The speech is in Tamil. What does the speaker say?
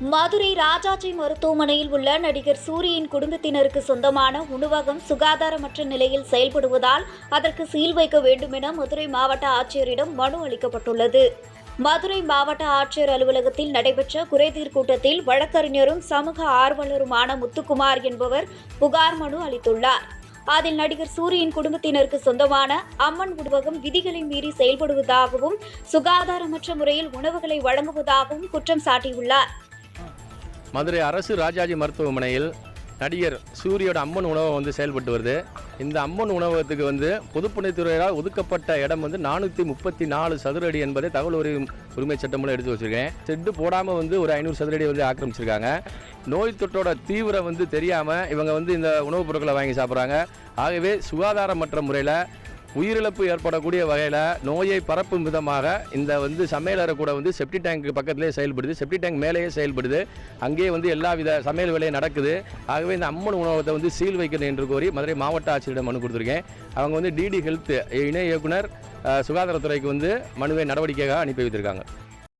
மதுரை ராஜாஜி மருத்துவமனையில் உள்ள நடிகர் சூரியின் குடும்பத்தினருக்கு சொந்தமான உணவகம் சுகாதாரமற்ற நிலையில் செயல்படுவதால் அதற்கு சீல் வைக்க வேண்டும் என மதுரை மாவட்ட ஆட்சியரிடம் மனு அளிக்கப்பட்டுள்ளது. மதுரை மாவட்ட ஆட்சியர் அலுவலகத்தில் நடைபெற்ற குறைதீர் கூட்டத்தில் வழக்கறிஞரும் சமூக ஆர்வலருமான முத்துக்குமார் என்பவர் புகார் மனு அளித்துள்ளார். அதில் நடிகர் சூரியின் குடும்பத்தினருக்கு சொந்தமான அம்மன் உணவகம் விதிகளை மீறி செயல்படுவதாகவும் சுகாதாரமற்ற முறையில் உணவுகளை வழங்குவதாகவும் குற்றம் சாட்டியுள்ளார். மதுரை அரசு ராஜாஜி மருத்துவமனையில் நடிகர் சூரியோட அம்மன் உணவகம் வந்து செயல்பட்டு வருது. இந்த அம்மன் உணவகத்துக்கு வந்து பொதுப்பணித்துறையால் ஒதுக்கப்பட்ட இடம் வந்து நானூற்றி முப்பத்தி நாலு சதுர அடி என்பதை தகவல் உரி உரிமை சட்டம் மூலம் எடுத்து வச்சுருக்கேன். செட்டு போடாமல் வந்து ஒரு ஐநூறு சதுர அடி வந்து ஆக்கிரமிச்சிருக்காங்க. நோய் தொற்றோட தீவிரம் வந்து தெரியாமல் இவங்க வந்து இந்த உணவுப் பொருட்களை வாங்கி சாப்பிட்றாங்க. ஆகவே சுகாதாரமற்ற முறையில் உயிரிழப்பு ஏற்படக்கூடிய வகையில் நோயை பரப்பும் விதமாக இந்த வந்து சமையலறை கூட வந்து செப்டி டேங்க் பக்கத்திலே செயல்படுது. செப்டி டேங்க் மேலேயே செயல்படுது. அங்கேயே வந்து எல்லா வித சமையல் வேலையும் நடக்குது. ஆகவே இந்த அம்மன் உணவகத்தை வந்து சீல் வைக்கணும் என்று கோரி மதுரை மாவட்ட ஆட்சியரிடம் மனு கொடுத்துருக்கேன். அவங்க வந்து டிடி ஹெல்த் இணை இயக்குனர் சுகாதாரத்துறைக்கு வந்து மனுவை நடவடிக்கையாக அனுப்பி வைத்திருக்காங்க.